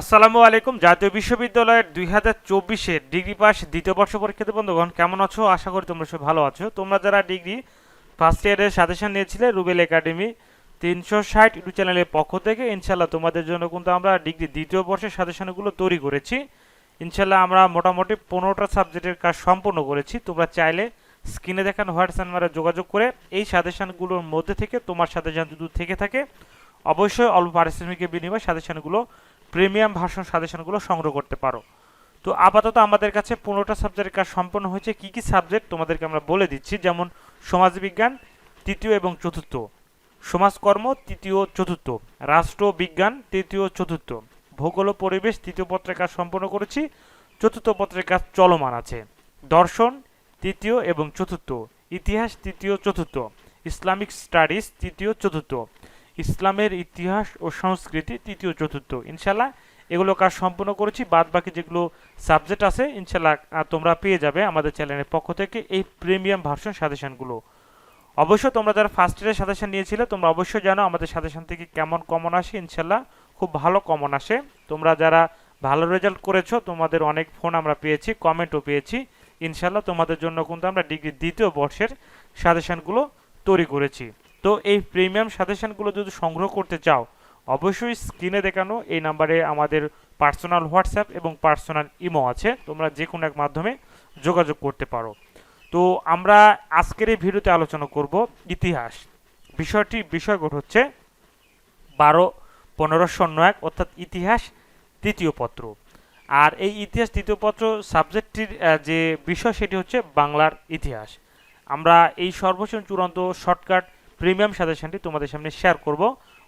আসসালামু আলাইকুম। জাতীয় বিশ্ববিদ্যালয়ের দুই হাজার চব্বিশের ডিগ্রি পাস দ্বিতীয় বর্ষ পরীক্ষার্থী বন্ধুগণ, কেমন আছো? আশা করি তোমরা সব ভালো আছো। তোমরা যারা ডিগ্রি ফার্স্ট ইয়ারের সাজেশন নিয়েছিলে রুবেল একাডেমি তিনশো ষাট ইউটিউব চ্যানেলের পক্ষ থেকে ইনশাল্লাহ তোমাদের জন্য কিন্তু আমরা ডিগ্রি দ্বিতীয় বর্ষের সাজেশনগুলো তৈরি করেছি। ইনশাল্লাহ আমরা মোটামুটি পনেরোটা সাবজেক্টের কাজ সম্পূর্ণ করেছি। তোমরা চাইলে স্ক্রিনে দেখানো হোয়াটসঅ্যাপ নাম্বারে যোগাযোগ করে এই সাজেশনগুলোর মধ্যে থেকে, তোমার সাজেশন যদি থেকে থাকে, অবশ্যই অল্প পারিশ্রমিকের বিনিময়ে সাজেশনগুলো প্রিমিয়াম ভার্সন সাজেশনগুলো সংগ্রহ করতে পারো। তো আপাতত আমাদের কাছে পনেরোটা সাবজেক্টের কাজ সম্পন্ন হয়েছে। কি কি সাবজেক্ট তোমাদেরকে আমরা বলে দিচ্ছি? যেমন সমাজবিজ্ঞান, তৃতীয় এবং চতুর্থ। সমাজকর্ম, তৃতীয়, চতুর্থ। রাষ্ট্রবিজ্ঞান তৃতীয়, চতুর্থ। ভূগোল ও পরিবেশ, তৃতীয় পত্রের কাজ সম্পন্ন করেছি। চতুর্থ পত্রের কাজ চলমান আছে। দর্শন, তৃতীয় এবং চতুর্থ। ইতিহাস, তৃতীয়, চতুর্থ। ইসলামিক স্টাডিজ, তৃতীয়, চতুর্থ। ইসলামের ইতিহাস ও সংস্কৃতি তৃতীয় চতুর্থ। ইনশাল্লাহ এগুলো কাজ সম্পূর্ণ করেছি। বাদ বাকি যেগুলো সাবজেক্ট আছে ইনশাল্লাহ তোমরা পেয়ে যাবে আমাদের চ্যানেলের পক্ষ থেকে এই প্রিমিয়াম ভার্সন সাজেশনগুলো। অবশ্য তোমরা যারা ফার্স্ট ইয়ারের সাজেশন নিয়েছিলে, তোমরা অবশ্যই জানো আমাদের সাজেশন থেকে কেমন কমন আসে ইনশাল্লাহ খুব ভালো কমন আসে। তোমরা যারা ভালো রেজাল্ট করেছ, তোমাদের অনেক ফোন আমরা পেয়েছি কমেন্টও পেয়েছি। ইনশাল্লাহ তোমাদের জন্য কিন্তু আমরা ডিগ্রি দ্বিতীয় বর্ষের সাজেশনগুলো তৈরি করেছি। তো এই প্রিমিয়াম সাজেশনগুলো যদি সংগ্রহ করতে চাও, অবশ্যই স্ক্রিনে দেখানো এই নাম্বারে আমাদের পার্সোনাল হোয়াটসঅ্যাপ এবং পার্সোনাল ইমো আছে। তোমরা যে কোনো এক মাধ্যমে যোগাযোগ করতে পারো। তো আমরা আজকের এই ভিডিওতে আলোচনা করব ইতিহাস। বিষয়টি বিষয়গত হচ্ছে বারো পনেরো শূন্য এক, অর্থাৎ ইতিহাস তৃতীয় পত্র। আর এই ইতিহাস তৃতীয় পত্র সাবজেক্টটির যে বিষয় সেটি হচ্ছে বাংলার ইতিহাস। আমরা এই সর্বোচ্চ চূড়ান্ত শর্টকাট প্রিমিয়াম সাজেশনটি তোমাদের সামনে শেয়ার করব।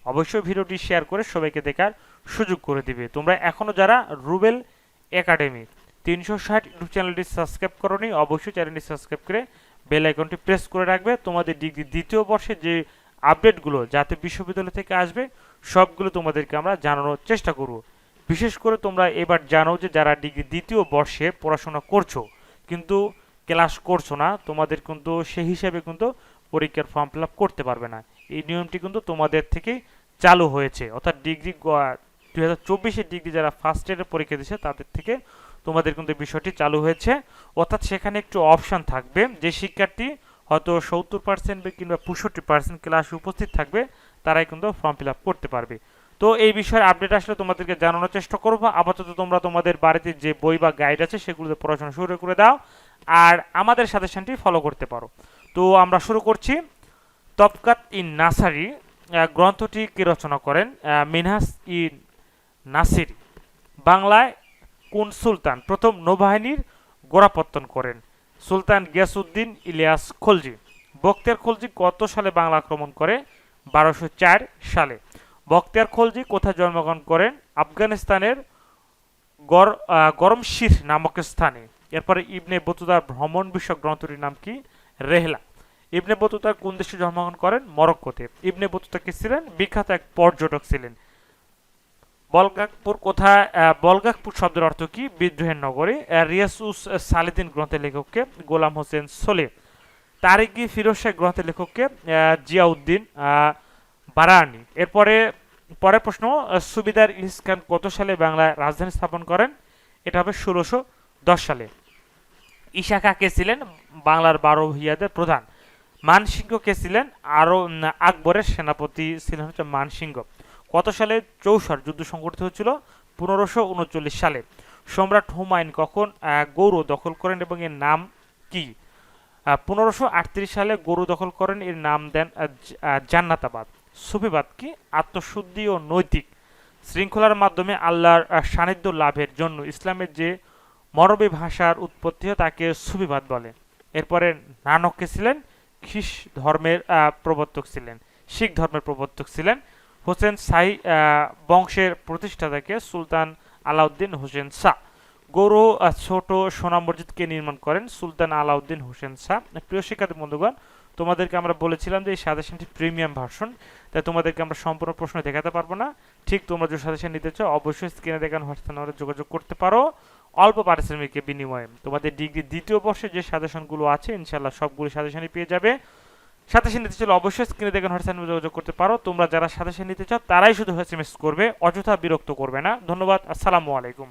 অবশ্যই ভিডিওটি শেয়ার করে সবাইকে দেখার সুযোগ করে দিবে। তোমরা এখনও যারা রুবেল একাডেমি তিনশো ষাট ইউটিউব চ্যানেলটি সাবস্ক্রাইব করনি, অবশ্যই চ্যানেলটি সাবস্ক্রাইব করে বেল আইকনটি প্রেস করে রাখবে। তোমাদের ডিগ্রি দ্বিতীয় বর্ষে যে আপডেটগুলো যাতে বিশ্ববিদ্যালয় থেকে আসবে, সবগুলো তোমাদেরকে আমরা জানানোর চেষ্টা করব। বিশেষ করে তোমরা এবার জানো যে যারা ডিগ্রি দ্বিতীয় বর্ষে পড়াশোনা করছ, কিন্তু ক্লাস করছ না, তোমাদের কিন্তু সেই হিসাবে কিন্তু পরীক্ষার ফর্ম ফিল করতে পারবে না। এই নিয়মটি কিন্তু তোমাদের থেকেই চালু হয়েছে। অর্থাৎ ডিগ্রি দু হাজার চব্বিশের ডিগ্রি যারা ফার্স্ট ইয়ারের পরীক্ষা দিয়েছে, তাদের থেকে তোমাদের কিন্তু বিষয়টি চালু হয়েছে। অর্থাৎ সেখানে একটু অপশান থাকবে যে শিক্ষার্থী হয়তো সত্তর পার্সেন্ট কিংবা পঁয়ষট্টি পার্সেন্ট ক্লাসে উপস্থিত থাকবে, তারাই কিন্তু ফর্ম ফিল করতে পারবে। তো এই বিষয়ে আপডেট আসলে তোমাদেরকে জানানোর চেষ্টা করব। আপাতত তোমরা তোমাদের বাড়িতে যে বই বা গাইড আছে, সেগুলোতে পড়াশোনা শুরু করে দাও আর আমাদের সাজেশনটি ফলো করতে পারো। তো আমরা শুরু করছি। তবকাত ইন নাসারি গ্রন্থটি কে রচনা করেন? মিনহাস ইন নাসির। বাংলায় কোন সুলতান প্রথম নৌবাহিনীর গোড়াপত্তন করেন? সুলতান গিয়াসউদ্দিন ইলিয়াস খলজি। বক্তিয়ার খলজি কত সালে বাংলা আক্রমণ করে? বারোশো সালে। বক্তিয়ার খলজি কোথায় জন্মগ্রহণ করেন? আফগানিস্তানের গরমশির নামক স্থানে। এরপরে ইবনে বতুদার ভ্রমণ বিষয়ক গ্রন্থটির নাম কি? রেহলা। ইবনে বতুতা কোন দেশে জন্মগ্রহণ করেন? মরক্কোতে। ইবনে বতুতা কি ছিলেন? বিখ্যাত এক পর্যটক ছিলেন। বলগাকপুর কোথায় বলগাকপুর শব্দের অর্থ কি? বিদ্রোহের নগরী। রিয়াসুস সালিদিন গ্রন্থের লেখককে গোলাম হোসেন সোলে। তারিকি ফিরোজ শাহ গ্রন্থের লেখককে জিয়াউদ্দিন বারানি এরপরে পরের প্রশ্ন সুবিদার ইলিস খান কত সালে বাংলায় রাজধানী স্থাপন করেন? এটা হবে ষোলোশো দশ সালে। ইশাখা কে ছিলেন? বাংলার বারো ভূঁইয়াদের প্রধান। মানসিংহ কে ছিলেন? আরও আকবরের সেনাপতি ছিলেন হচ্ছে মানসিংহ কত সালে চৌসার যুদ্ধ সংঘটিত হয়েছিল? পনেরোশো উনচল্লিশ সালে। সম্রাট হুমায়ুন কখন গৌড় দখল করেন এবং এর নাম কি? পনেরোশো সালে গরু দখল করেন, এর নাম দেন জান্নাতাবাদ। সুফিবাদ কি আত্মশুদ্ধি ও নৈতিক শৃঙ্খলার মাধ্যমে আল্লাহর সান্নিধ্য লাভের জন্য ইসলামের যে মরবী ভাষার উৎপত্তি তাকে সুফিবাদ বলে। এরপরে নানককে ছিলেন? খ্রিস ধর্মের প্রবর্তক ছিলেন। শিখ ধর্মের প্রবর্তক ছিলেন। হোসেন আহ, বংশের প্রতিষ্ঠাতাকে সুলতান আলাউদ্দিন হোসেন শাহ। গৌর ছোট সোনা মসজিদকে নির্মাণ করেন সুলতান আলাউদ্দিন হোসেন শাহ প্রিয় শিক্ষার্থী বন্ধুগণ, তোমাদেরকে আমরা বলেছিলাম যে এই সাজেশনটি প্রিমিয়াম ভার্সন, তাই তোমাদেরকে আমরা সম্পূর্ণ প্রশ্ন দেখাতে পারব না। ঠিক তোমরা যে সাজেশন নিতে চাও, অবশ্যই স্ক্রিনে দেখানো হোয়াটসঅ্যাপ নাম্বারে যোগাযোগ করতে পারো। অল্প পারিশ্রমিকের বিনিময়ে তোমাদের ডিগ্রি দ্বিতীয় বর্ষে যে সাজেশনগুলো আছে ইনশাল্লাহ সবগুলো সাজেশনই পেয়ে যাবে। সাতাশে নিতে চাইলে অবশ্যই স্ক্রিনে দেখেন হোয়াটসঅ্যাপ যোগাযোগ করতে পারো। তোমরা যারা সাতাশে নিতে চাও, তারাই শুধু এস করবে, অযথা বিরক্ত করবে না। ধন্যবাদ, আসসালামু আলাইকুম।